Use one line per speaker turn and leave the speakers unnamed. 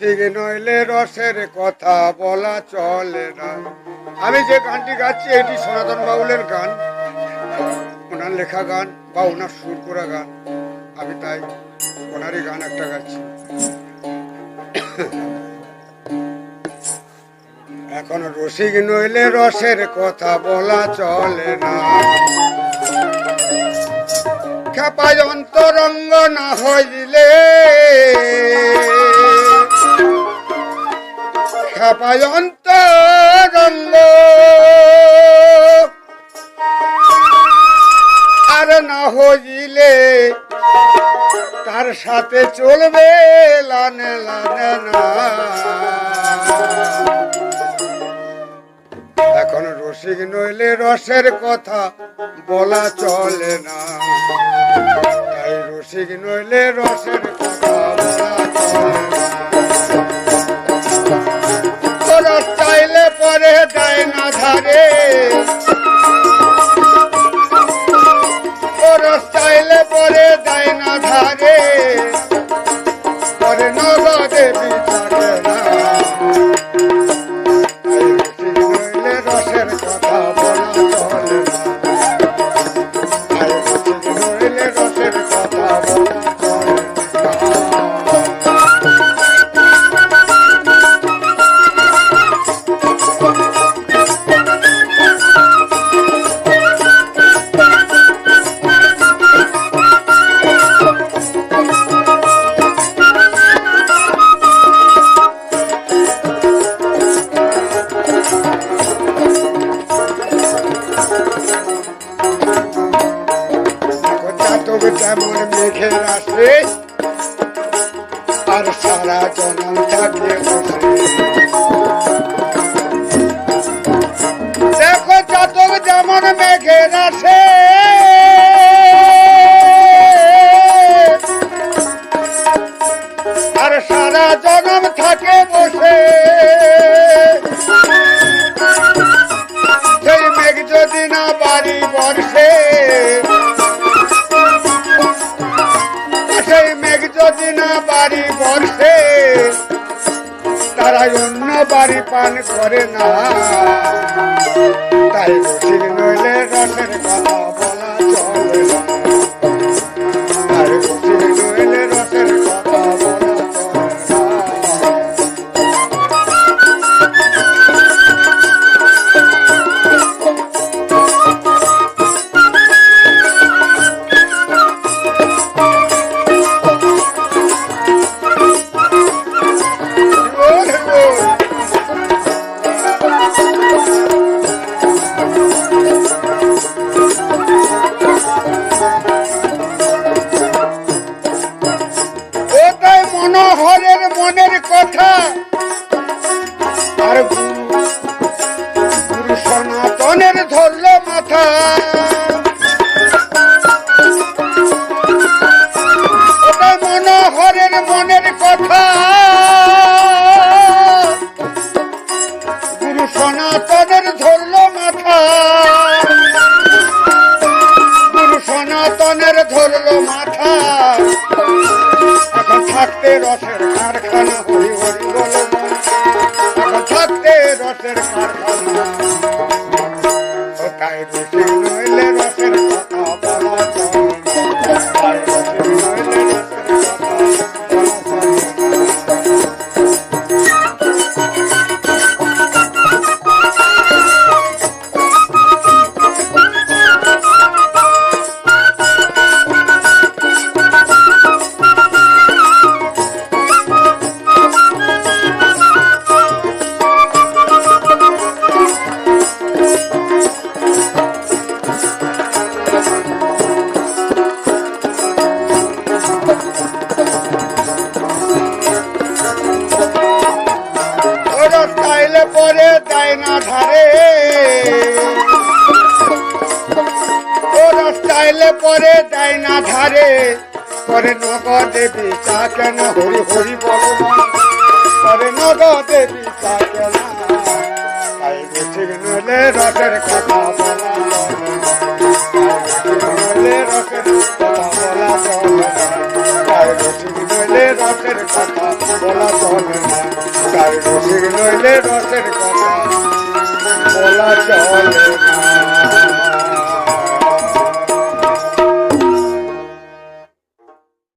ঠিক নইলে রসের কথা বলা চলে না। আমি যে গানটি গাচ্ছি, এটি সনাতন বাউলের গান। ওনার লেখা গান বা ওনার সুর করা গান। আমি তাই ওনারই গান একটা গাচ্ছি। এখন রসিক নইলে রসের কথা বলা চলে না। খেপায় অন্তরঙ্গ না হইলে খেপায় অন্তরঙ্গ আর না হইলে তার সাথে চলবে লানে লানে না। এখন রসিক নইলে রসের কথা বলা চলে না। তাই রসিক নইলে রসের কথা আর সারা জনম থাকে বাড়ি বসে তারা অন্য বাড়ি পান করে না। তাই রসিক মনোহরের মনের কথা। গুরু সনাতনের ধরল মাথা। গুরু সনাতনের ধরল মাথা। এখন থাকতে রসের কারখানা হরি হরি। পরে দেয় না ধারে। ওরা চাইলে পরে তাই না ধারে। করে দেবী তা কেন হরি হরি বল করে দেবী তা কেন? তাই বেশি নলে রসের কথা বলা। নইলে রসের কথা বলা চলে না।